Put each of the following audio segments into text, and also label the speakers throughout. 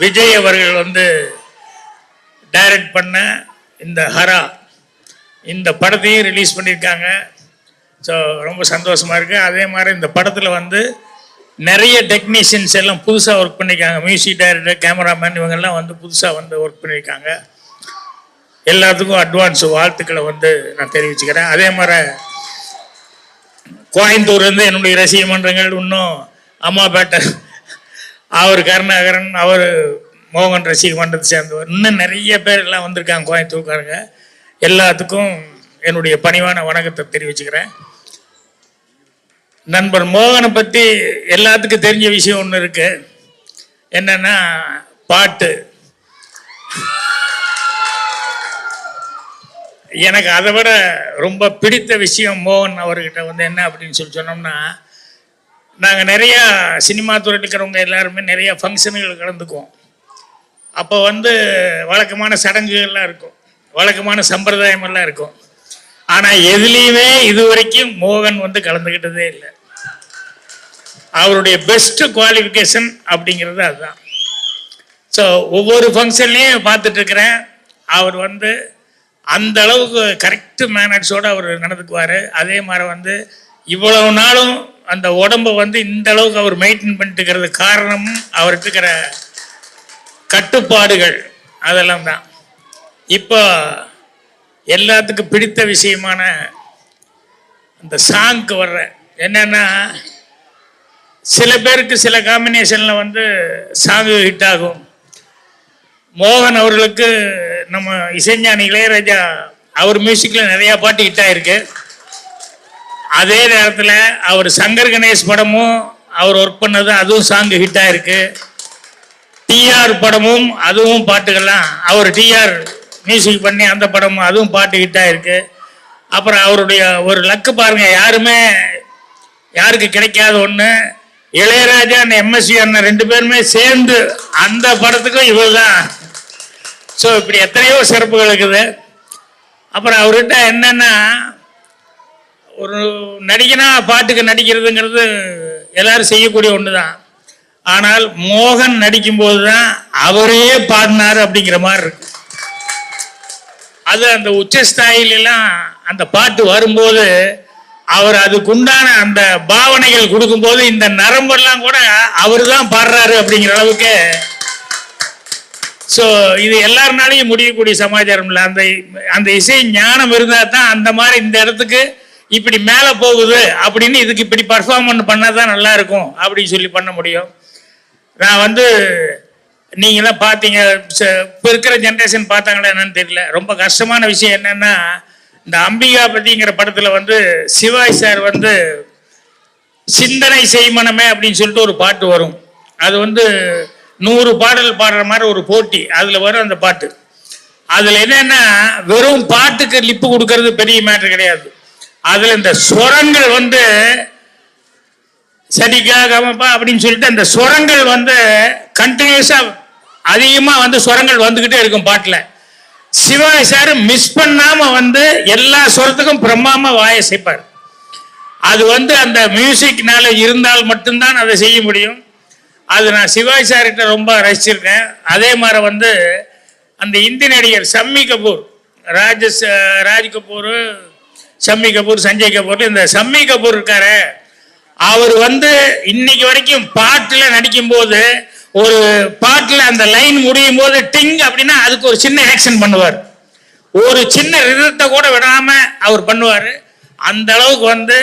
Speaker 1: விஜய் அவர்கள் வந்து டைரக்ட் பண்ண இந்த ஹரா. இந்த படத்தையும் ரிலீஸ் பண்ணியிருக்காங்க. ஸோ ரொம்ப சந்தோஷமாக இருக்குது அதே மாதிரி இந்த படத்தில் வந்து நிறைய டெக்னீஷியன்ஸ் எல்லாம் புதுசாக ஒர்க் பண்ணியிருக்காங்க. மியூசிக் டைரக்டர் கேமராமேன் இவங்கெல்லாம் வந்து புதுசாக வந்து ஒர்க் பண்ணியிருக்காங்க. எல்லாத்துக்கும் அட்வான்ஸ் வாழ்த்துக்களை வந்து நான் தெரிவிச்சுக்கிறேன். அதே மாதிரி கோயம்புத்தூர்லேருந்து என்னுடைய ரசிக மன்றங்கள் இன்னும் அம்மாபேட்டை அவர் கருணாகரன் அவர் மோகன் ரசிக மன்றத்தை சேர்ந்தவர். இன்னும் நிறைய பேர் எல்லாம் வந்திருக்காங்க கோயம்புத்தூர்காரங்க. எல்லாத்துக்கும் என்னுடைய பணிவான வணக்கத்தை தெரிவிச்சுக்கிறேன். நண்பர் மோகனை பற்றி எல்லாத்துக்கும் தெரிஞ்ச விஷயம் ஒன்று இருக்கு. என்னன்னா பாட்டு. எனக்கு அதை விட ரொம்ப பிடித்த விஷயம் மோகன் அவர்கிட்ட வந்து என்ன அப்படின்னு சொல்லி சொன்னோம்னா நாங்கள் நிறையா சினிமா துறையில் இருக்கிறவங்க எல்லாருமே நிறைய ஃபங்க்ஷனுகள் கலந்துக்குவோம். அப்போ வந்து வழக்கமான சடங்குகள்லாம் இருக்கும். வழக்கமான சம்பிரதாயமெல்லாம் இருக்கும். ஆனால் எதுலேயுமே இது வரைக்கும் மோகன் வந்து கலந்துக்கிட்டதே இல்லை. அவருடைய பெஸ்ட்டு குவாலிஃபிகேஷன் அப்படிங்கிறது அதுதான். ஸோ ஒவ்வொரு ஃபங்க்ஷன்லேயும் பார்த்துட்ருக்கிறேன் அவர் வந்து அந்த அளவுக்கு கரெக்டு மேனர்ஸோடு அவர் நடந்துக்குவார். அதே மாதிரி வந்து இவ்வளவு நாளும் அந்த உடம்பை வந்து இந்த அளவுக்கு அவர் மெயின்டைன் பண்ணிட்டு இருக்கிறது காரணமும் அவருக்கு இருக்கிற கட்டுப்பாடுகள் அதெல்லாம் தான். இப்போ எல்லாத்துக்கும் பிடித்த விஷயமான அந்த சாங்க்கு வர்ற என்னன்னா சில பேருக்கு சில காம்பினேஷனில் வந்து சாங்கு ஹிட் ஆகும். மோகன் அவர்களுக்கு நம்ம இசைஞானி இளையராஜா அவர் மியூசிக்கில் நிறையா பாட்டு ஹிட் ஆயிருக்கு. அதே நேரத்தில் அவர் சங்கர் கணேஷ் படமும் அவர் ஒர்க் பண்ணது அதுவும் சாங் ஹிட் ஆயிருக்கு. டிஆர் படமும் அதுவும் பாட்டுகள்லாம் அவர் டிஆர் மியூசிக் பண்ணி அந்த படமும் அதுவும் பாட்டு ஹிட் ஆயிருக்கு. அப்புறம் அவருடைய ஒரு லக்கு பாருங்க யாருமே யாருக்கு கிடைக்காத ஒன்று இளையராஜா அண்ணன் எம்எஸ்சி அண்ணன் ரெண்டு பேருமே சேர்ந்து அந்த படத்துக்கும் இவர் தான் ஸோ இப்படி எத்தனையோ சிறப்புகள் இருக்குது. அப்புறம் அவர்கிட்ட என்னென்னா ஒரு நடிகனா பாட்டுக்கு நடிக்கிறதுங்கிறது எல்லாரும் செய்யக்கூடிய ஒன்று தான் ஆனால் மோகன் நடிக்கும்போது தான் அவரே பாடினார் அப்படிங்கிற மாதிரி இருக்கு. அது அந்த உச்சஸ்தாயிலெல்லாம் அந்த பாட்டு வரும்போது அவர் அதுக்குண்டான அந்த பாவனைகள் கொடுக்கும்போது இந்த நரம்பெல்லாம் கூட அவர் தான் பாடுறாரு அப்படிங்கிற அளவுக்கு ஸோ இது எல்லாருனாலையும் முடியக்கூடிய சமாச்சாரம் இல்லை. அந்த அந்த இசை ஞானம் இருந்தால் தான் அந்த மாதிரி இந்த இடத்துக்கு இப்படி மேலே போகுது அப்படின்னு இதுக்கு இப்படி பர்ஃபார்மன் பண்ணால் தான் நல்லா இருக்கும் அப்படின்னு சொல்லி பண்ண முடியும். நான் வந்து நீங்களாம் பார்த்தீங்க இப்போ இருக்கிற ஜென்ரேஷன் பார்த்தாங்களா என்னன்னு தெரியல. ரொம்ப கஷ்டமான விஷயம் என்னன்னா இந்த அம்பிகா பத்திங்கிற படத்தில் வந்து சிவாய் சார் வந்து சிந்தனை செய்மனமே அப்படின்னு சொல்லிட்டு ஒரு பாட்டு வரும். அது வந்து நூறு பாடல் பாடுற மாதிரி ஒரு போட்டி அதில் வரும் அந்த பாட்டு. அதில் என்னன்னா வெறும் பாட்டுக்கு லிப்பு கொடுக்கறது பெரிய மேட்ரு கிடையாது. அதில் இந்த ஸ்வரங்கள் வந்து சரிகா அப்படின்னு சொல்லிட்டு அந்த ஸ்வரங்கள் வந்து கண்டினியூஸா அதிகமாக வந்து ஸ்வரங்கள் வந்துக்கிட்டே இருக்கும் பாட்டில். சிவாஜி சார் மிஸ் பண்ணாமல் வந்து எல்லா ஸ்வரத்துக்கும் பிரம்மாமா வாயை செய்ப்பார். அது வந்து அந்த மியூசிக்னால இருந்தால் மட்டும்தான் அதை செய்ய முடியும். அது நான் சிவாஜி சார்கிட்ட ரொம்ப ரசிச்சிருக்கேன். அதே மாதிரி வந்து அந்த இந்தி நடிகர் சம்மி கபூர் ராஜஸ் ராஜ் கபூர் சம்மி கபூர் சஞ்சய் கபூர் இந்த சம்மி கபூர் இருக்காரு அவர் வந்து இன்னைக்கு வரைக்கும் பாட்டில் நடிக்கும்போது ஒரு பாட்டில் அந்த லைன் முடியும் போது டிங் அப்படின்னா அதுக்கு ஒரு சின்ன ஆக்ஷன் பண்ணுவார். ஒரு சின்ன ரிதத்தை கூட விடாம அவர் பண்ணுவார். அந்த அளவுக்கு வந்து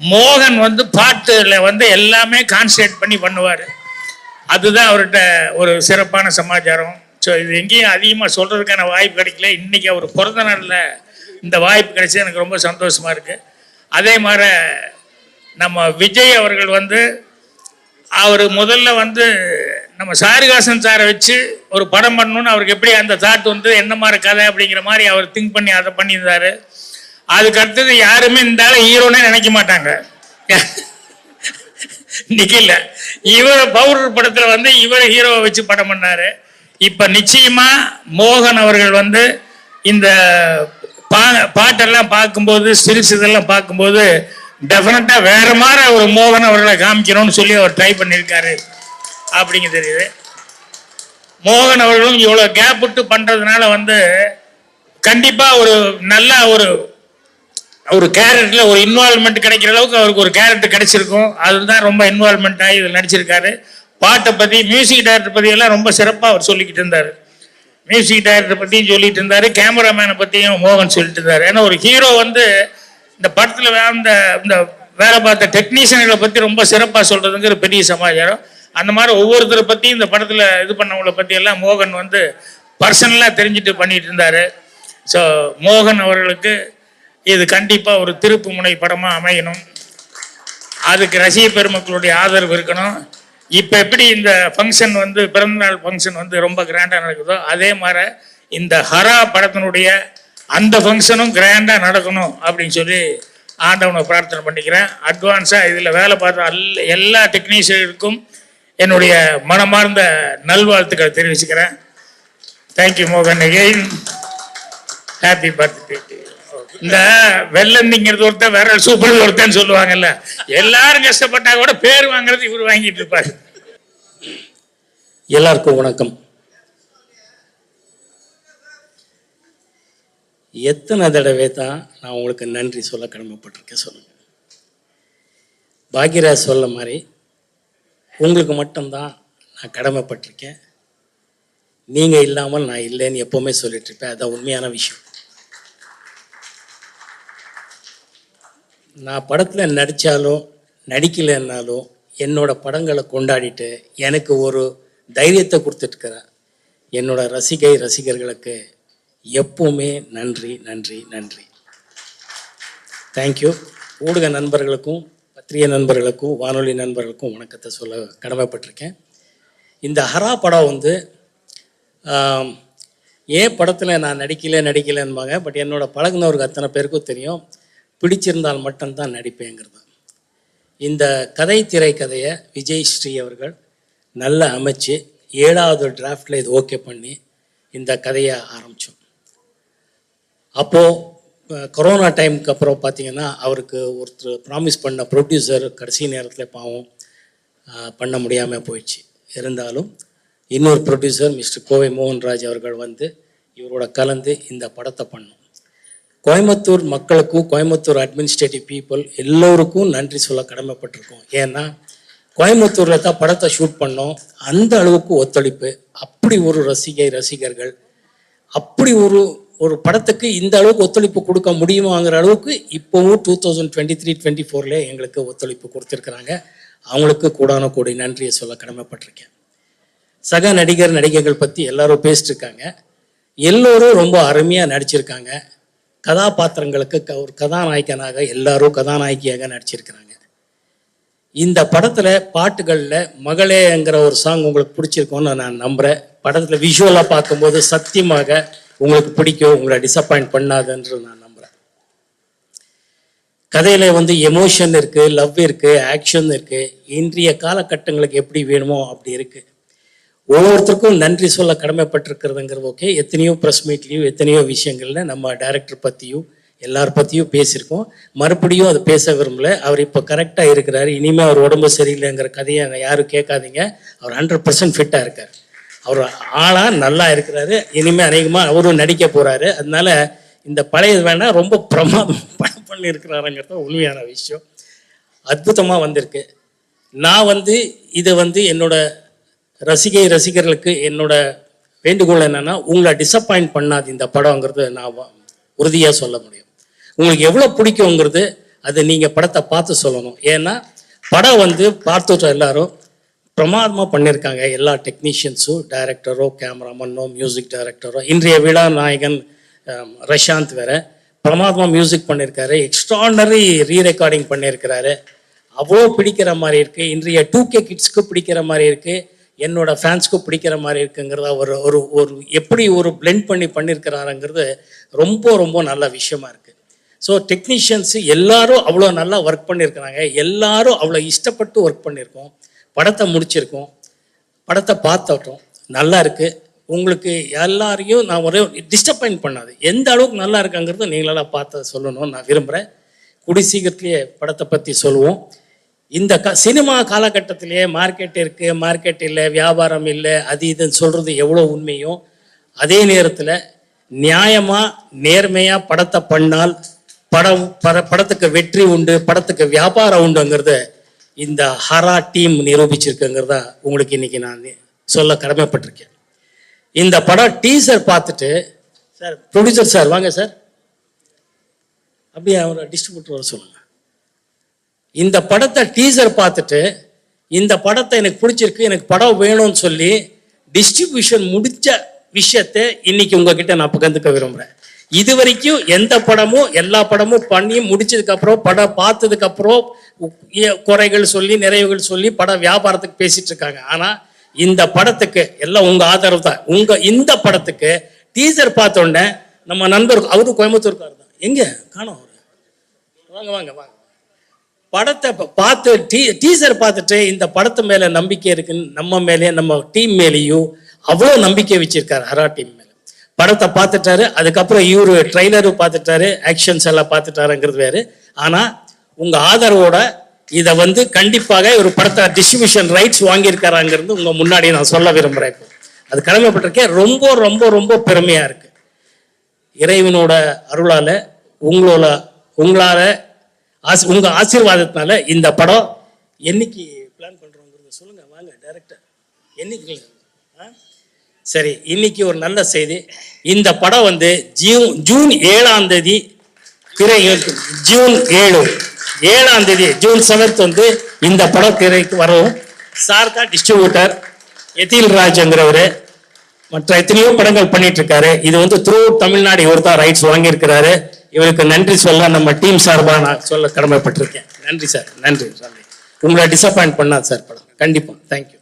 Speaker 1: மோகன் வந்து பாட்டுல வந்து எல்லாமே கான்சன்ட்ரேட் பண்ணி பண்ணுவார். அதுதான் அவர்கிட்ட ஒரு சிறப்பான சமாச்சாரம். ஸோ இது எங்கேயும் அதிகமாக சொல்கிறதுக்கான வாய்ப்பு கிடைக்கல. இன்றைக்கி அவர் பிறந்த நாளில் இந்த வாய்ப்பு கிடைச்சது எனக்கு ரொம்ப சந்தோஷமாக இருக்குது அதே மாதிரி நம்ம விஜய் அவர்கள் வந்து அவர் முதல்ல வந்து நம்ம சாரிகாசன் சாரை வச்சு ஒரு படம் பண்ணணும்னு அவருக்கு எப்படி அந்த தாட் வந்து என்ன மாதிரி கதை அப்படிங்கிற மாதிரி அவர் திங்க் பண்ணி அதை பண்ணியிருந்தாரு. அதுக்கு அடுத்தது யாருமே இந்த ஹீரோனே நினைக்க மாட்டாங்க. நிக்கல. இவர் பவுர் படத்தில் வந்து இவர் ஹீரோவை வச்சு படம் பண்ணார். இப்போ நிச்சயமாக மோகன் அவர்கள் வந்து இந்த பா பாட்டெல்லாம் பார்க்கும்போது சிரிச்சு இதெல்லாம் பார்க்கும்போது டெஃபினட்டா வேற மாதிரி ஒரு மோகன் அவர்களை காமிக்கணும்னு சொல்லி அவர் ட்ரை பண்ணியிருக்காரு. அப்படிங்க தெரியுது. மோகன் அவர்களும் இவ்வளோ கேப் விட்டு பண்ணுறதுனால வந்து கண்டிப்பாக ஒரு நல்ல ஒரு ஒரு கேரக்டரில் ஒரு இன்வால்மெண்ட் கிடைக்கிற அளவுக்கு அவருக்கு ஒரு கேரக்டர் கிடைச்சிருக்கும். அதுதான் ரொம்ப இன்வால்மெண்ட் ஆகி இதில் நடிச்சிருக்காரு. பாட்டை பற்றி மியூசிக் டைரக்டர் பற்றி எல்லாம் ரொம்ப சிறப்பாக அவர் சொல்லிக்கிட்டு இருந்தார். மியூசிக் டைரக்டர் பற்றியும் சொல்லிட்டு இருந்தார் கேமராமேனை பற்றியும் மோகன் சொல்லிட்டு இருந்தார் ஏன்னா ஒரு ஹீரோ வந்து இந்த படத்தில் அந்த இந்த வேலை பார்த்த டெக்னீஷியன்களை பற்றி ரொம்ப சிறப்பாக சொல்கிறதுங்கிற பெரிய சமாச்சாரம். அந்த மாதிரி ஒவ்வொருத்தரை பற்றியும் இந்த படத்தில் இது பண்ணவங்களை பற்றியெல்லாம் மோகன் வந்து பர்சனலாக தெரிஞ்சுட்டு பண்ணிட்டு இருந்தார் ஸோ மோகன் அவர்களுக்கு இது கண்டிப்பாக ஒரு திருப்பு முனை படமாக அமையணும். அதுக்கு ரசிக பெருமக்களுடைய ஆதரவு இருக்கணும். இப்போ எப்படி இந்த ஃபங்க்ஷன் வந்து பிறந்தநாள் ஃபங்க்ஷன் வந்து ரொம்ப கிராண்டாக நடக்குதோ அதே மாதிரி இந்த ஹரா படத்தினுடைய அந்த ஃபங்க்ஷனும் கிராண்டாக நடக்கணும் அப்படின்னு சொல்லி ஆண்டவனை பிரார்த்தனை பண்ணிக்கிறேன். அட்வான்ஸாக இதில் வேலை பார்த்த எல்லா டெக்னீஷியனுக்கும் என்னுடைய மனமார்ந்த நல்வாழ்த்துக்களை தெரிவிச்சுக்கிறேன். தேங்க்யூ மோகன் அகெயின் ஹாப்பி பர்த்டே இந்த வெள்ளந்திங்கிறது ஒருத்தன் வேற சூப்பர் ஒருத்தன் சொல்லுவாங்கல்ல. எல்லாரும் கஷ்டப்பட்டா கூட பேர் வாங்குறது இவர் வாங்கிட்டு இருப்பாரு.
Speaker 2: எல்லாருக்கும் வணக்கம். எத்தனை தடவை தான் நான் உங்களுக்கு நன்றி சொல்ல கடமைப்பட்டிருக்கேன் சொல்லுங்க. பாக்யராஜ் சொல்ல மாதிரி உங்களுக்கு மட்டும்தான் நான் கடமைப்பட்டிருக்கேன். நீங்கள் இல்லாமல் நான் இல்லைன்னு எப்போவுமே சொல்லிட்டு இருப்பேன். அதான் உண்மையான விஷயம். நான் படத்தில் நடித்தாலும் நடிக்கலைன்னாலும் என்னோட படங்களை கொண்டாடிட்டு எனக்கு ஒரு தைரியத்தை கொடுத்துட்ருக்கிறேன் என்னோட ரசிகை ரசிகர்களுக்கு எப்பவுமே நன்றி நன்றி நன்றி. தேங்க்யூ ஊடக நண்பர்களுக்கும் பத்திரிகை நண்பர்களுக்கும் வானொலி நண்பர்களுக்கும் வணக்கத்தை சொல்ல கடமைப்பட்டிருக்கேன். இந்த ஹரா படம் வந்து ஏன் படத்தில் நான் நடிக்கல நடிக்கலைன்பாங்க பட் என்னோட பழகுனவருக்கு அத்தனை பேருக்கும் தெரியும். பிடிச்சிருந்தால் மட்டும்தான் நடிப்பேங்கிறது. இந்த கதை திரைக்கதையை விஜய் ஸ்ரீ அவர்கள் நல்லா அமைச்சு ஏழாவது டிராஃப்டில் இது ஓகே பண்ணி இந்த கதையை ஆரம்பித்தோம் அப்போது கொரோனா டைமுக்கு அப்புறம் பார்த்தீங்கன்னா அவருக்கு ஒருத்தர் ப்ராமிஸ் பண்ண ப்ரொடியூசர் கடைசி நேரத்தில் பாவம் பண்ண முடியாமல் போயிடுச்சு. இருந்தாலும் இன்னொரு ப்ரொடியூசர் மிஸ்டர் கோவை மோகன்ராஜ் அவர்கள் வந்து இவரோட கலந்து இந்த படத்தை பண்ணோம். கோயம்புத்தூர் மக்களுக்கும் கோயம்புத்தூர் அட்மினிஸ்ட்ரேட்டிவ் பீப்புள் எல்லோருக்கும் நன்றி சொல்ல கடமைப்பட்டிருக்கோம். ஏன்னா கோயம்புத்தூரில் தான் படத்தை ஷூட் பண்ணோம். அந்த அளவுக்கு ஒத்துழைப்பு. அப்படி ஒரு ரசிகை ரசிகர்கள். அப்படி ஒரு ஒரு படத்துக்கு இந்த அளவுக்கு ஒத்துழைப்பு கொடுக்க முடியுமாங்கிற அளவுக்கு இப்போவும் two thousand twenty three twenty ஃபோரில் எங்களுக்கு ஒத்துழைப்பு கொடுத்துருக்குறாங்க. அவங்களுக்கு கூடான கூடி நன்றியை சொல்ல கடமைப்பட்டிருக்கேன். சக நடிகர் நடிகைகள் பற்றி எல்லாரும் பேசிட்டு இருக்காங்க. எல்லோரும் ரொம்ப அருமையாக நடிச்சிருக்காங்க. கதாபாத்திரங்களுக்கு க- ஒரு கதாநாயகனாக எல்லாரும் கதாநாயகியாக நடிச்சிருக்கிறாங்க. இந்த படத்தில் பாட்டுகளில் மகளேங்கிற ஒரு சாங் உங்களுக்கு பிடிச்சிருக்கோன்னு நான் நம்புறேன். படத்தில் விஷுவலாக பார்க்கும்போது சத்தியமாக உங்களுக்கு பிடிக்கும் உங்களை டிசப்பாயிண்ட் பண்ணாதுன்று நான் நம்புறேன். கதையில் வந்து எமோஷன் இருக்குது லவ் இருக்குது ஆக்ஷன் இருக்குது இன்றைய காலகட்டங்களுக்கு எப்படி வேணுமோ அப்படி இருக்குது ஒவ்வொருத்தருக்கும் நன்றி சொல்ல கடமைப்பட்டிருக்கிறதுங்கிறது ஓகே எத்தனையோ ப்ரெஸ் மீட்லேயும் எத்தனையோ விஷயங்கள்ல நம்ம டைரக்டர் பற்றியும் எல்லார் பற்றியும் பேசியிருக்கோம். மறுபடியும் அதை பேச விரும்பல. அவர் இப்போ கரெக்டாக இருக்கிறார். இனிமேல் அவர் உடம்பு சரியில்லைங்கிற கதையை யாரும் கேட்காதீங்க. அவர் ஹண்ட்ரட் பர்சன்ட் ஃபிட்டாக இருக்கார். அவர் ஆளாக நல்லா இருக்கிறாரு. இனிமேல் அநேகமாக அவரும் நடிக்க போகிறாரு அதனால இந்த பழையது வேணால் ரொம்ப பிரமாதம் படம் பண்ணியிருக்கிறாருங்கிறது உண்மையான விஷயம். அற்புதமாக வந்திருக்கு. நான் வந்து இதை வந்து என்னோட ரசிகை ரசிகர்களுக்கு என்னோட வேண்டுகோள் என்னன்னா உங்களை டிசப்பாயிண்ட் பண்ணாது இந்த படங்கிறது நான் உறுதியாக சொல்ல முடியும். உங்களுக்கு எவ்வளோ பிடிக்குங்கிறது அது நீங்கள் படத்தை பார்த்து சொல்லணும். ஏன்னா படம் வந்து பார்த்துட்டு எல்லாரும் பிரமாதமாக பண்ணியிருக்காங்க எல்லா டெக்னீஷியன்ஸும் டைரக்டரோ கேமராமன்னோ மியூசிக் டைரக்டரோ இன்றைய விழா நாயகன் ரஷாந்த் வேற பிரமாதமாக மியூசிக் பண்ணியிருக்காரு எக்ஸ்ட்ராடனரி ரீ ரெக்கார்டிங் பண்ணியிருக்கிறாரு அவ்வளோ பிடிக்கிற மாதிரி இருக்குது இன்றைய டூ கே கிட்ஸ்க்கு பிடிக்கிற மாதிரி இருக்குது என்னோட ஃபேன்ஸ்க்கும் பிடிக்கிற மாதிரி இருக்குங்கிறத ஒரு ஒரு ஒரு எப்படி ஒரு பிளெண்ட் பண்ணி பண்ணியிருக்கிறாருங்கிறது ரொம்ப ரொம்ப நல்ல விஷயமா இருக்குது ஸோ டெக்னீஷியன்ஸு எல்லாரும் அவ்வளோ நல்லா ஒர்க் பண்ணியிருக்கிறாங்க எல்லாரும் அவ்வளோ இஷ்டப்பட்டு ஒர்க் பண்ணியிருக்கோம் படத்தை முடிச்சிருக்கோம். படத்தை பார்த்துட்டோம். நல்லா இருக்குது உங்களுக்கு எல்லாரையும் நான் ஒரே டிஸ்டர்பாயிண்ட் பண்ணாது. எந்த அளவுக்கு நல்லா இருக்காங்கிறது நீங்களெல்லாம் பார்த்து சொல்லணும்னு நான் விரும்புகிறேன் குடி சீக்கிரத்துலேயே படத்தை பற்றி சொல்லுவோம். இந்த க சினிமா காலகட்டத்திலேயே மார்க்கெட் இருக்கு மார்க்கெட் இல்லை வியாபாரம் இல்லை அது இதுன்னு சொல்றது எவ்வளோ உண்மையோ அதே நேரத்தில் நியாயமா நேர்மையா படத்தை பண்ணால் படம் பட படத்துக்கு வெற்றி உண்டு படத்துக்கு வியாபாரம் உண்டுங்கிறத இந்த ஹரா டீம் நிரூபிச்சிருக்குங்கிறத உங்களுக்கு இன்னைக்கு நான் சொல்ல கடமைப்பட்டிருக்கேன். இந்த படம் டீசர் பார்த்துட்டு சார். ப்ரொடியூசர் சார் வாங்க சார். அப்படியே அவரை டிஸ்ட்ரிபியூட்டர் வர சொல்லுங்க. இந்த படத்தை டீசர் பார்த்துட்டு இந்த படத்தை எனக்கு பிடிச்சிருக்கு எனக்கு படம் வேணும்னு சொல்லி டிஸ்ட்ரிபியூஷன் முடிச்ச விஷயத்தை இன்னைக்கு உங்ககிட்ட நான் பகிர்ந்துக்க விரும்புகிறேன் இது வரைக்கும் எந்த படமும் எல்லா படமும் பண்ணி முடிச்சதுக்கப்புறம் படம் பார்த்ததுக்கப்புறம் குறைகள் சொல்லி நிறைவுகள் சொல்லி படம் வியாபாரத்துக்கு பேசிட்டு இருக்காங்க. ஆனால் இந்த படத்துக்கு எல்லாம் உங்கள் ஆதரவு தான். உங்கள் இந்த படத்துக்கு டீசர் பார்த்த உடனே நம்ம நண்பர் அவரும் கோயம்புத்தூர்காரர் தான். எங்கே? காணோம் வாங்க வாங்க வாங்க. படத்தை பார்த்து டீ டீசர் பார்த்துட்டு இந்த படத்து மேல நம்பிக்கை இருக்குன்னு நம்ம மேலேயும் நம்ம டீம் மேலேயும் அவ்வளோ நம்பிக்கை வச்சிருக்காரு ஹரா டீம் மேலே. படத்தை பார்த்துட்டாரு அதுக்கப்புறம் இவரு ட்ரெய்லரும் பார்த்துட்டாரு ஆக்ஷன்ஸ் எல்லாம் பார்த்துட்டாருங்கிறது வேறு. ஆனால் உங்கள் ஆதரவோட இதை வந்து கண்டிப்பாக ஒரு படத்தை டிஸ்ட்ரிபியூஷன் ரைட்ஸ் வாங்கியிருக்காராங்கிறது உங்கள் முன்னாடி நான் சொல்ல விரும்புகிறேன் இப்போ. அது கடமைப்பட்டிருக்கேன் ரொம்ப ரொம்ப ரொம்ப பெருமையாக இருக்குது இறைவனோட அருளால் உங்களோட உங்களால ஆசி உங்க ஆசீர்வாதத்தினால இந்த படம் என்னைக்கு பிளான் பண்றோங்கிறத சொல்லுங்க. வாங்க டைரக்டர் என்னைக்கு ஆ? சரி இன்னைக்கு ஒரு நல்ல செய்தி. இந்த படம் வந்து ஜூன் ஜூன் ஏழாம் தேதி திரை ஜூன் ஏழு. ஏழாம் தேதி ஜூன் செவன்த் வந்து இந்த படம் திரைக்கு வரும். சார் தான் டிஸ்ட்ரிபியூட்டர் எதில் ராஜ்ங்கிறவர். மற்ற எத்தனையோ படங்கள் பண்ணிட்டு இருக்காரு. இது வந்து த்ரூ தமிழ்நாடு இவர் தான் ரைட்ஸ் வாங்கியிருக்கிறாரு. இவருக்கு நன்றி சொல்ல நம்ம டீம் சார்பா நான் சொல்ல கடமைப்பட்டிருக்கேன். நன்றி சார் நன்றி. நன்றி உங்களை டிசப்பாயிண்ட் பண்ணாது சார் படம். கண்டிப்பா. தேங்க்யூ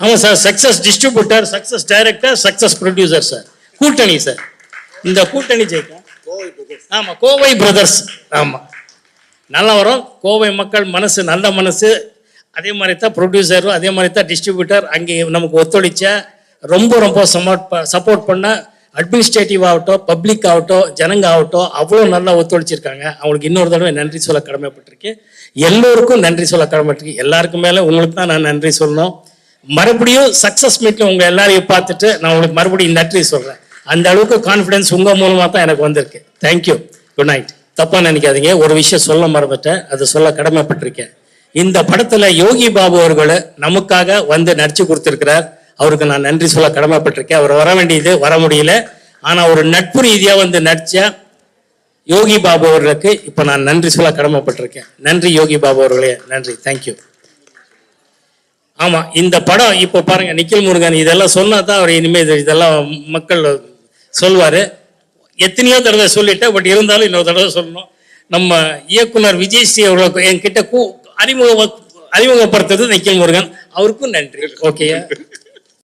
Speaker 2: ஆமா sir success distributor success director success producer sir. கூட்டணி சார். இந்த கூட்டணி ஜெயிக்கும். ஆமா கோவை பிரதர்ஸ் ஆமா. நல்லா வரும். கோவை மக்கள் மனசு நல்ல மனசு. அதே மாதிரி தான் ப்ரொடியூசரும் அதே மாதிரி தான் டிஸ்ட்ரிபியூட்டர் அங்கே நமக்கு ஒத்துழைச்ச ரொம்ப ரொம்ப சப்போர்ட் சப்போர்ட் பண்ண அட்மினிஸ்ட்ரேட்டிவ் ஆகட்டும் பப்ளிக் ஆகட்டும் ஜனங்க ஆகட்டும் அவ்வளோ நல்லா ஒத்துழைச்சிருக்காங்க. அவங்களுக்கு இன்னொரு தடவை நன்றி சொல்ல கடமைப்பட்டிருக்கேன் எல்லோருக்கும் நன்றி சொல்ல கடமைப்பட்டிருக்கு. எல்லாருக்கும் மேலே உங்களுக்கு தான் நான் நன்றி சொல்லணும். மறுபடியும் சக்ஸஸ் மீட்டில் உங்கள் எல்லாரையும் பார்த்துட்டு நான் உங்களுக்கு மறுபடியும் நன்றி சொல்கிறேன் அந்த அளவுக்கு கான்ஃபிடன்ஸ் உங்கள் மூலமாக தான் எனக்கு வந்திருக்கு. தேங்க்யூ குட் நைட் தப்பாக நினைக்காதீங்க. ஒரு விஷயம் சொல்ல மறந்துட்டேன். அதை சொல்ல கடமைப்பட்டிருக்கேன். இந்த படத்தில் யோகி பாபு அவர்கள் நமக்காக வந்து நடிச்சு கொடுத்துருக்கிறார். அவருக்கு நான் நன்றி சொல்ல கடமைப்பட்டிருக்கேன். அவர் வர வேண்டியது வர முடியல. ஆனால் ஒரு நட்பு ரீதியாக வந்து நடித்தா யோகி பாபு அவர்களுக்கு இப்போ நான் நன்றி சொல்ல கடமைப்பட்டிருக்கேன். நன்றி யோகி பாபு அவர்களே. நன்றி. தேங்க்யூ ஆமாம் இந்த படம் இப்போ பாருங்கள் நிக்கில் முருகன் இதெல்லாம் சொன்னால் தான் அவர் இனிமேல் இதெல்லாம் மக்கள் சொல்வார். எத்தனையோ தடவை சொல்லிட்டேன் பட் இருந்தாலும் இன்னொரு தடவை சொல்லணும். நம்ம இயக்குனர் விஜய் ஸ்ரீ அவர்களுக்கு என்கிட்ட கூ அறிமுக அறிமுகப்படுத்துறது நிக்கில் முருகன். அவருக்கும் நன்றி. ஓகே